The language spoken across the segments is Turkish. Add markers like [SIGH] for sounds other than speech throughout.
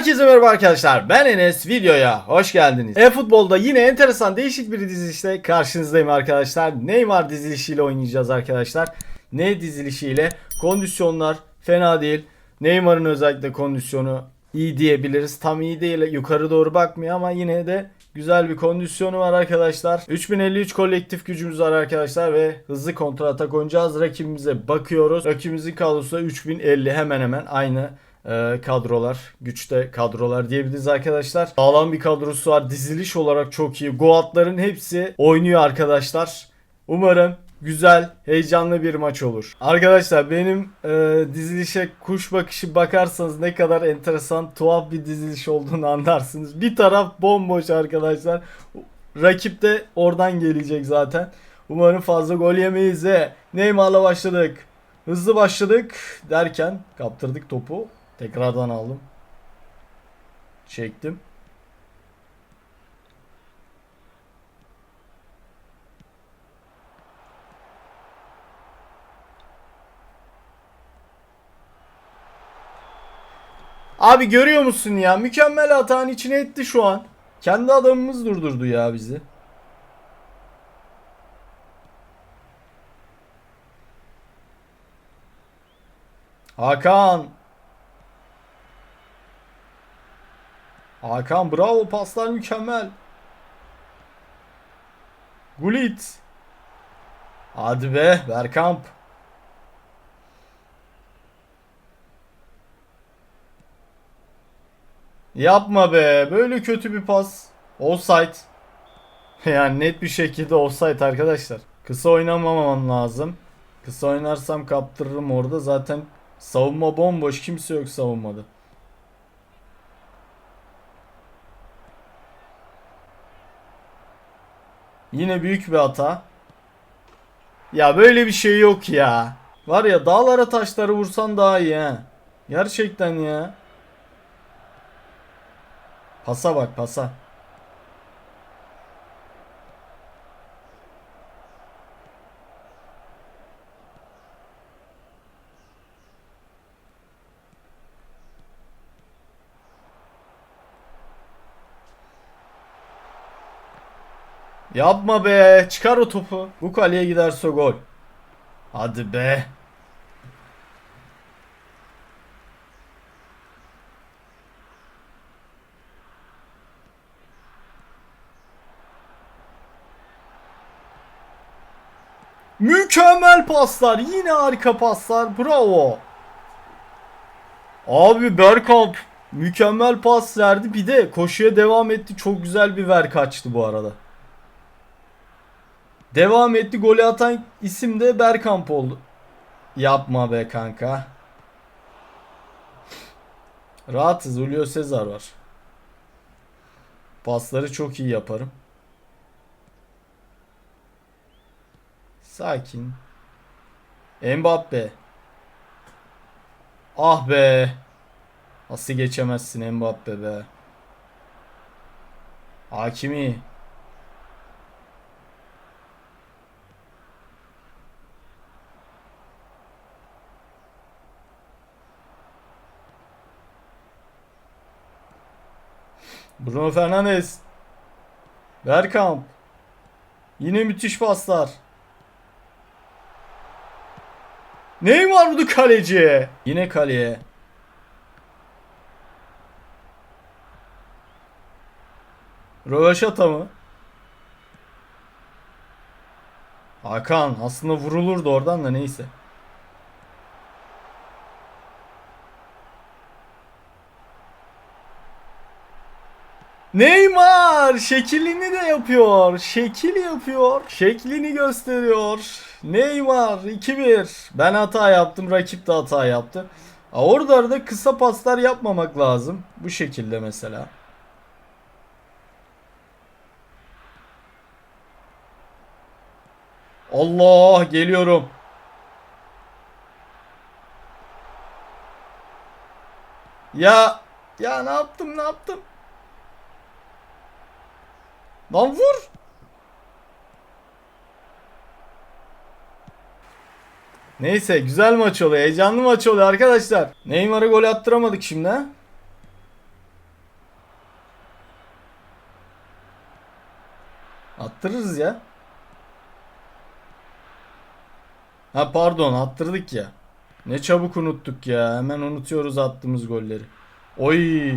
Herkese merhaba arkadaşlar. Ben Enes. Videoya hoş geldiniz. E-futbolda yine enteresan değişik bir dizilişle karşınızdayım arkadaşlar. Neymar dizilişiyle oynayacağız arkadaşlar. Ne dizilişiyle? Kondisyonlar fena değil. Neymar'ın özellikle kondisyonu iyi diyebiliriz. Tam iyi değil. Yukarı doğru bakmıyor ama yine de güzel bir kondisyonu var arkadaşlar. 3053 kolektif gücümüz var arkadaşlar ve hızlı kontra atak oynayacağız. Rakibimize bakıyoruz. Rakibimizin kadrosu da 3050 hemen hemen aynı e, kadrolar, güçte kadrolar diyebiliriz arkadaşlar. Sağlam bir kadrosu var. Diziliş olarak çok iyi. Goatların hepsi oynuyor arkadaşlar. Umarım güzel, heyecanlı bir maç olur. Arkadaşlar benim e, dizilişe kuş bakışı bakarsanız ne kadar enteresan, tuhaf bir diziliş olduğunu [LAUGHS] anlarsınız. Bir taraf bomboş arkadaşlar. Rakip de oradan gelecek zaten. Umarım fazla gol yemeyiz Neymar'la başladık. Hızlı başladık derken kaptırdık topu. Tekrardan aldım. Çektim. Abi görüyor musun ya? Mükemmel hatanın içine etti şu an. Kendi adamımız durdurdu ya bizi. Hakan. Hakan bravo paslar mükemmel. Gullit. Hadi be Berkamp. Yapma be. Böyle kötü bir pas. Offside. [LAUGHS] Yani net bir şekilde offside arkadaşlar. Kısa oynamamam lazım. Kısa oynarsam kaptırırım orada. Zaten savunma bomboş. Kimse yok savunmada. Yine büyük bir hata. Ya böyle bir şey yok ya. Var ya dağlara taşları vursan daha iyi ha. Gerçekten ya. Pasa bak pasa. Yapma be. Çıkar o topu. Bu kaleye giderse gol. Hadi be. Mükemmel paslar. Yine harika paslar. Bravo. Abi Bergkamp mükemmel pas verdi. Bir de koşuya devam etti. Çok güzel bir ver kaçtı bu arada. Devam etti. Golü atan isim de Bergkamp oldu. Yapma be kanka. Rahatız. Julio Cesar var. Pasları çok iyi yaparım. Sakin. Mbappe. Ah be. Nasıl geçemezsin Mbappe be. Hakimi. Bruno Fernandes. Bergkamp. Yine müthiş paslar. Neymar vurdu kaleciye. Yine kaleye. Röveşata mı? Hakan aslında vurulurdu oradan da neyse. Neymar şeklini de yapıyor. Şekil yapıyor. Şeklini gösteriyor. Neymar 2-1. Ben hata yaptım. Rakip de hata yaptı. Orada da kısa paslar yapmamak lazım. Bu şekilde mesela. Allah geliyorum. Ya ya ne yaptım ne yaptım? Lan vur. Neyse güzel maç oluyor. Heyecanlı maç oluyor arkadaşlar. Neymar'a gol attıramadık şimdi ha. Attırırız ya. Ha pardon attırdık ya. Ne çabuk unuttuk ya. Hemen unutuyoruz attığımız golleri. Oy.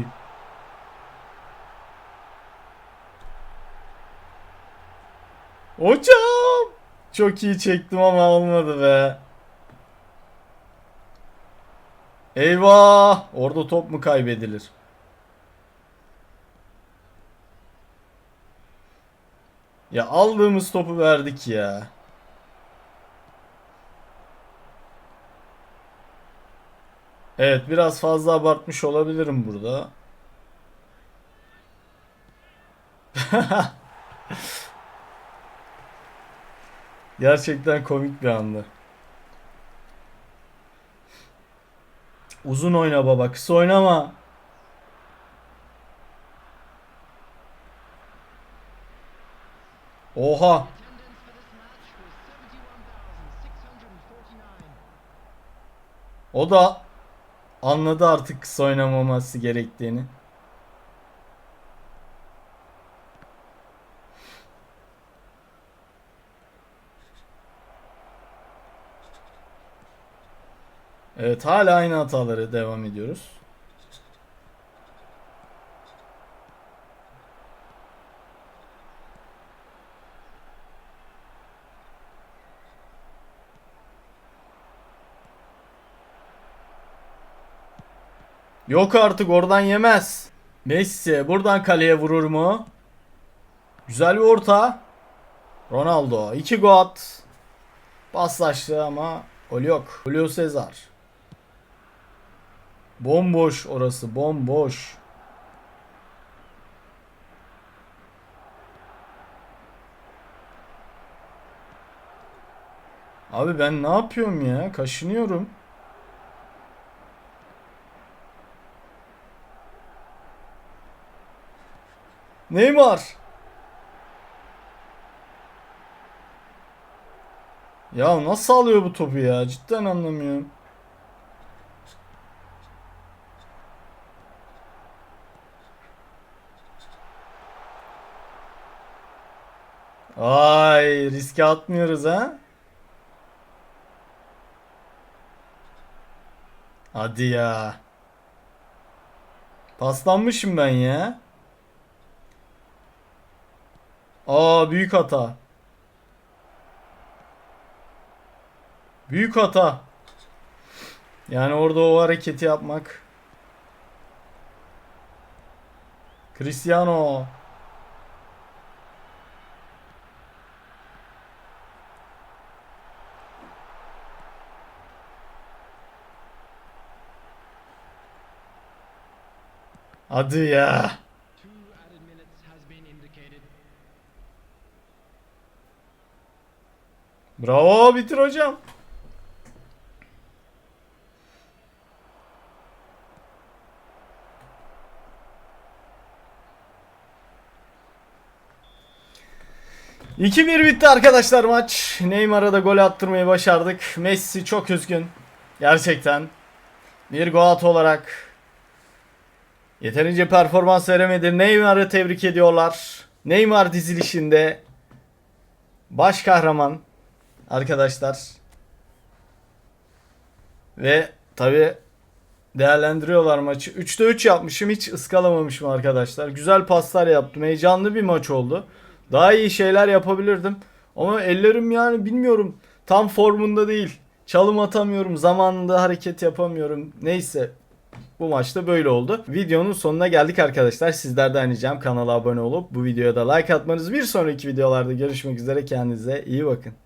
Hocam. Çok iyi çektim ama olmadı be. Eyvah. Orada top mu kaybedilir? Ya aldığımız topu verdik ya. Evet biraz fazla abartmış olabilirim burada. [LAUGHS] Gerçekten komik bir andı. Uzun oyna baba, kısa oynama. Oha. O da anladı artık kısa oynamaması gerektiğini. Evet hala aynı hataları devam ediyoruz. Yok artık oradan yemez. Messi buradan kaleye vurur mu? Güzel bir orta. Ronaldo. 2 gol at. Paslaştı ama gol yok. Julio Cesar. Bomboş orası bomboş. Abi ben ne yapıyorum ya? Kaşınıyorum. Neymar. Ya nasıl alıyor bu topu ya? Cidden anlamıyorum. Ay riske atmıyoruz ha. Hadi ya. Paslanmışım ben ya. Aa büyük hata. Büyük hata. Yani orada o hareketi yapmak. Cristiano. Hadi ya. Bravo bitir hocam. İki bir bitti arkadaşlar maç. Neymar'a da gol attırmayı başardık. Messi çok üzgün. Gerçekten. Bir Goat olarak yeterince performans veremedi. Neymar'ı tebrik ediyorlar. Neymar dizilişinde baş kahraman arkadaşlar. Ve tabi değerlendiriyorlar maçı. 3'te 3 yapmışım. Hiç ıskalamamışım arkadaşlar. Güzel paslar yaptım. Heyecanlı bir maç oldu. Daha iyi şeyler yapabilirdim. Ama ellerim yani bilmiyorum. Tam formunda değil. Çalım atamıyorum. Zamanında hareket yapamıyorum. Neyse. Bu maçta böyle oldu. Videonun sonuna geldik arkadaşlar. Sizlerden ricam kanala abone olup bu videoya da like atmanız. Bir sonraki videolarda görüşmek üzere. Kendinize iyi bakın.